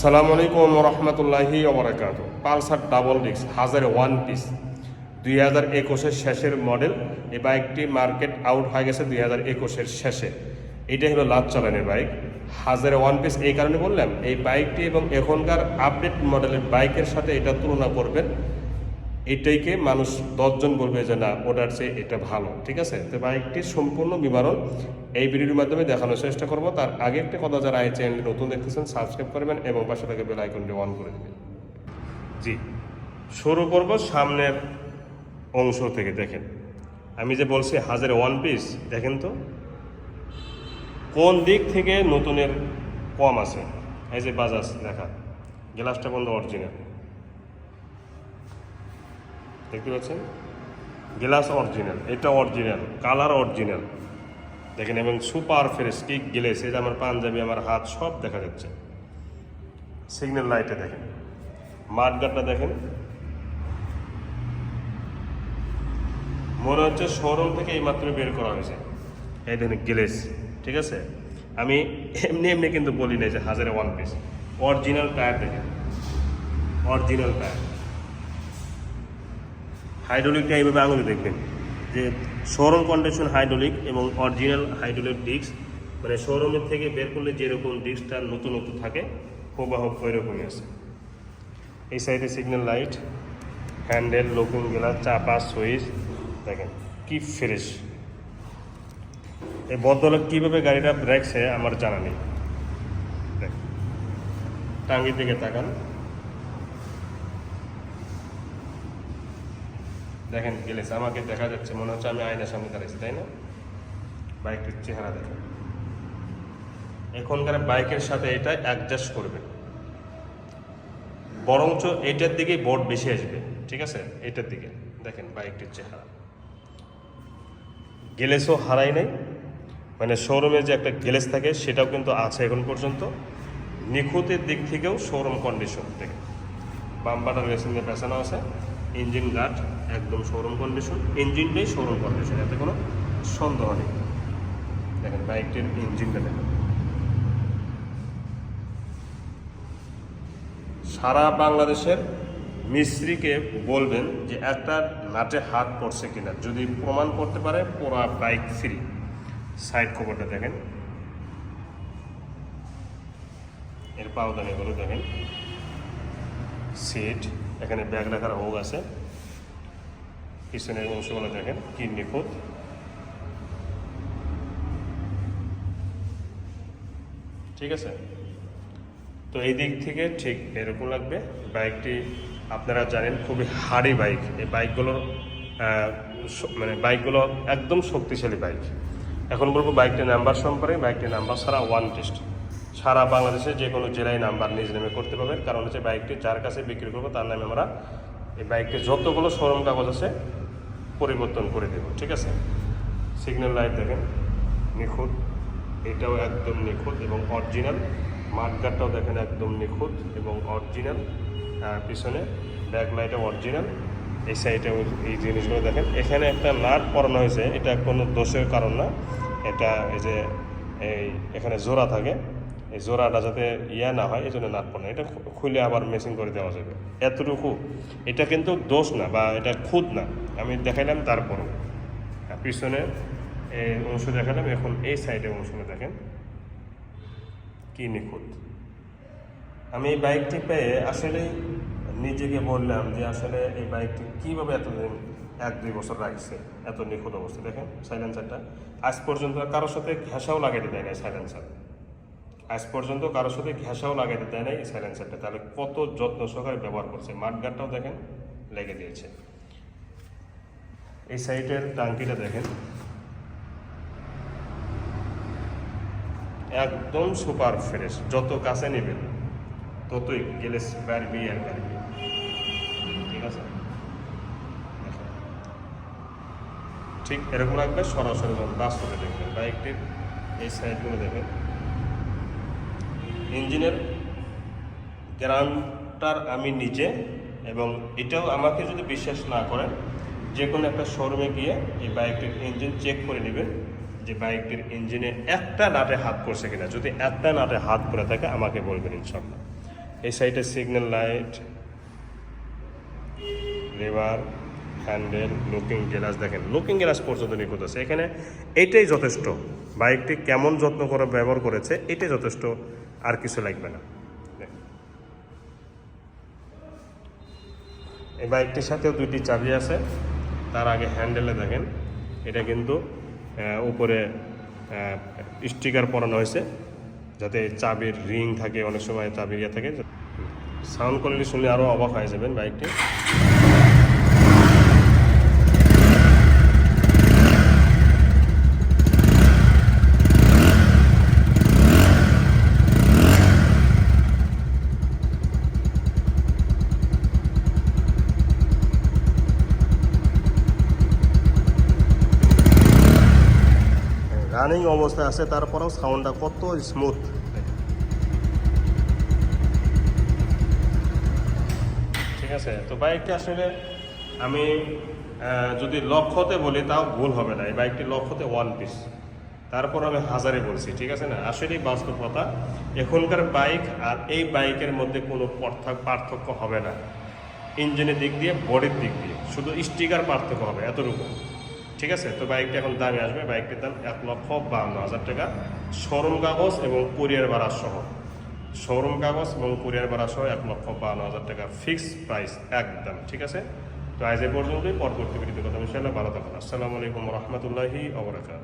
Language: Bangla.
আসসালামু আলাইকুম রহমতুল্লাহি ওবরাকাত পালসার ডাবল ডিস্ক, হাজার ওয়ান পিস। দুই হাজার একুশের শেষের মডেল। এ বাইকটি মার্কেট আউট হয়ে গেছে দুই হাজার একুশের শেষে। এটাই হলো লাভ চালানের বাইক। হাজার ওয়ান পিস এই কারণে বললাম, এই বাইকটি এবং এখনকার আপডেট মডেলের বাইকের সাথে এটা তুলনা করবেন। এটাইকে মানুষ দশজন বলবে যে, না, ওটার চেয়ে এটা ভালো। ঠিক আছে? তো বাইকটির সম্পূর্ণ বিবরণ এই ভিডিওর মাধ্যমে দেখানোর চেষ্টা করব। তার আগে একটা কথা যারা এই চ্যানেল নতুন দেখতেছেন, সাবস্ক্রাইব করবেন এবং পাশে থেকে বেল আইকনটি অন করে দেবেন। জি, শুরু করব সামনের অংশ থেকে, দেখেন। আমি যে বলছি হাজার ওয়ান পিস দেখেন তো। কোন দিক থেকে নতুনের কম আছে? এই যে বাজাজ, দেখা। গ্লাসটা বন্ধ অরিজিনাল দেখতে পাচ্ছেন? গ্লাস অরিজিনাল, এটা অরিজিনাল, কালার অরিজিনাল। দেখেন, এবং সুপার ফ্রেশ কি গ্লেস, এই আমার পাঞ্জাবি, আমার হাত সব দেখা যাচ্ছে। সিগন্যাল লাইটে দেখেন। মাঠগাটটা দেখেন। মনে হচ্ছে শোরুম থেকে এইমাত্র বের করা হয়েছে। এই দেখেন, গ্লেস, ঠিক আছে? আমি এমনি এমনি কিন্তু বলি না যে হাজারে ওয়ান পিস। অরিজিনাল টায়ার দেখেন। Original tyre. হাইড্রোলিকটা এইভাবে আঙুলে দেখবেন, যে শোরুম কন্ডিশন হাইড্রোলিক এবং অরিজিনাল হাইড্রোলিক ডিস্ক মানে শোরুমের থেকে বের করলে যেরকম ডিস্কটা নতুন নতুন থাকে হুবাহ ওই রকমই আছে এই সাইডে signal light handle looking glass চাপা সুইচ দেখেন কি ফ্রেশ এই বদলে কীভাবে গাড়িটা ব্রেকছে আমার জানা নেই। টাঙ্গির দিকে তাকান। দেখেন গেলেছে আমাকে দেখা যাচ্ছে। মনে হচ্ছে আমি আয়নার সামনে দাঁড়িয়েছি তাই না? বাইকটির চেহারা দেখেন। এখনকার বাইকের সাথে এটা অ্যাডজাস্ট করবে। বরঞ্চ এটার দিকেই বোর্ড বেশি আসবে, ঠিক আছে? এটার দিকে। দেখেন, বাইকটির চেহারা। গেলেসও হারাই নাই। মানে শোরুমে যে একটা গেলেস থাকে, সেটাও কিন্তু আছে এখন পর্যন্ত। নিখুঁতের দিক থেকেও শোরুম কন্ডিশন থেকে বাম্পাটার রেসিংয়ে পেছানো আছে। ইঞ্জিন গার্ড, একদম শোরুম কন্ডিশন ইঞ্জিনটাই শোরুম কন্ডিশন এতে কোনো সন্দেহ নেই। দেখেন, বাইকটির ইঞ্জিনটা দেখেন। সারা বাংলাদেশের মিস্ত্রিকে বলবেন যে, একটা নাটে হাত পড়ছে কিনা, যদি প্রমাণ করতে পারে, পুরা বাইক ফ্রি সাইড খবরটা দেখেন। এর পাওদানিগুলো দেখেন। সিট এখানে ব্যাগ রাখার হোক আছে। পিছনের অংশগুলো দেখেন, কি নিখুঁত। ঠিক আছে? তো এই দিক থেকে ঠিক এরকম লাগবে। বাইকটি আপনারা জানেন, খুবই হার্ডি বাইক। এই বাইকগুলোর মানে বাইকগুলো একদম শক্তিশালী বাইক। এখন বলব বাইকটির নাম্বার সম্পর্কে। বাইকটির নাম্বার ছাড়া ওয়ান টেস্ট সারা বাংলাদেশে যে কোনো জেলায় নাম্বার নিজ নামে করতে পারবেন। কারণ হচ্ছে বাইকটি যার কাছে বিক্রি করব, তার নামে আমরা এই বাইকটি যতগুলো শোরুম কাগজ আছে পরিবর্তন করে দেব, ঠিক আছে? সিগন্যাল লাইট দেখেন, নিখুঁত। এটাও একদম নিখুঁত এবং অরিজিনাল। মাঠগাটটাও দেখেন একদম নিখুঁত এবং অরিজিনাল। পিছনে ব্যাক লাইটও অরিজিনাল। এই সাইডে এই জিনিসগুলো দেখেন। এখানে একটা নাট পরানো হয়েছে, এটা কোনো দোষের কারণ না। এটা এই যে, এই, এখানে জোড়া থাকে। এই জোড়াটা যাতে ইয়া না হয় এই জন্য নাট পরানো এটা খুলে আবার মেশিন করে দেওয়া যাবে। এতটুকু। এটা কিন্তু দোষ না বা এটা খুদ না। আমি দেখাইলাম তারপরও। পিছনে এই অংশ দেখালাম। এখন এই সাইডের অংশটা দেখেন। কি নিখুঁত। আমি এই বাইকটি পেয়ে আসলে নিজেকে বললাম যে আসলে এই বাইকটি কীভাবে এতদিন এক দুই বছর রাখছে? এত নিখুঁত অবস্থা। দেখেন সাইলেন্সারটা আজ পর্যন্ত কারোর সাথে ঘেঁষাও লাগাইতে দেয় না সাইলেন্সার আজ পর্যন্ত কারোর সাথে ঘেঁষাও লাগাইতে দেয় না এই সাইলেন্সারটা তাহলে কত যত্ন সহকারে ব্যবহার করছে। মাঠগাটটাও দেখেন, লেগে দিয়েছে এই সাইডের টাঙ্কিটা দেখেন। একদম সুপার ফ্রেশ, যত কাছে নেবেন, ততই গেলে বাড়বি আর বাড়বি ঠিক আছে? ঠিক এরকম লাগবে সরাসরি বাস্তবে দেখবেন। বাইকটির এই সাইডগুলো দেখেন ইঞ্জিনের গ্যারান্টার আমি নিজে এবং এটাও আমাকে যদি বিশ্বাস না করেন যে কোনো একটা শোরুমে গিয়ে এই বাইকটির ইঞ্জিন চেক করে নেবেন যে বাইকটির ইঞ্জিনে একটা নাটে হাত করছে কিনা। যদি একটা নাটে হাত করে থাকে, আমাকে বলবেন ইনশাল্লাহ এই সাইডে signal light lever handle looking glass দেখেন লুকিং গ্লাস পর্যন্ত নিখুঁত আছে। এখানে এটাই যথেষ্ট। বাইকটি কেমন যত্ন করে ব্যবহার করেছে, এটাই যথেষ্ট। আর কিছু লাগবে না। এই বাইকটির সাথেও দুইটি চাবি আছে। তার আগে হ্যান্ডেলে দেখেন, এটা কিন্তু উপরে স্টিকার পরানো হয়েছে। যাতে চাবির রিং থাকে, অনেক সময় চাবির ইয়ে থাকে। সাউন্ড কোয়ালিটি শুনলে আরও অবাক হয়ে যাবেন বাইকটি। রানিং অবস্থায় আছে, তারপরেও সাউন্ডটা কত স্মুথ ঠিক আছে, তো বাইকটি আসলে আমি যদি লক্ষ্যতে বলি, তাও ভুল হবে না। এই বাইকটি লক্ষ্যতে ওয়ান পিস তারপর আমি হাজারে বলছি, ঠিক আছে না? আসলেই বাস্তব কথা এখনকার বাইক আর এই বাইকের মধ্যে কোনো পার্থক্য হবে না। ইঞ্জিনের দিক দিয়ে বডির দিক দিয়ে। শুধু স্টিকার পার্থক্য হবে, এতটুকু। ঠিক আছে? তো বাইকটি এখন দামে আসবে। বাইকটির দাম এক লক্ষ বাউন্ন হাজার টাকা। শোরুম কাগজ এবং কুরিয়ার ভাড়া সহ। শোরুম কাগজ এবং কুরিয়ার ভাড়া সহ এক লক্ষ বাউন্ন হাজার টাকা ফিক্স প্রাইস একদম, ঠিক আছে? তো আজ এ পর্যন্তই। পরবর্তী ভিডিওতে কথা ইনশাআল্লাহ ভালো থাকুন। আসসালামু আলাইকুম রহমতুল্লাহি অবরাকাত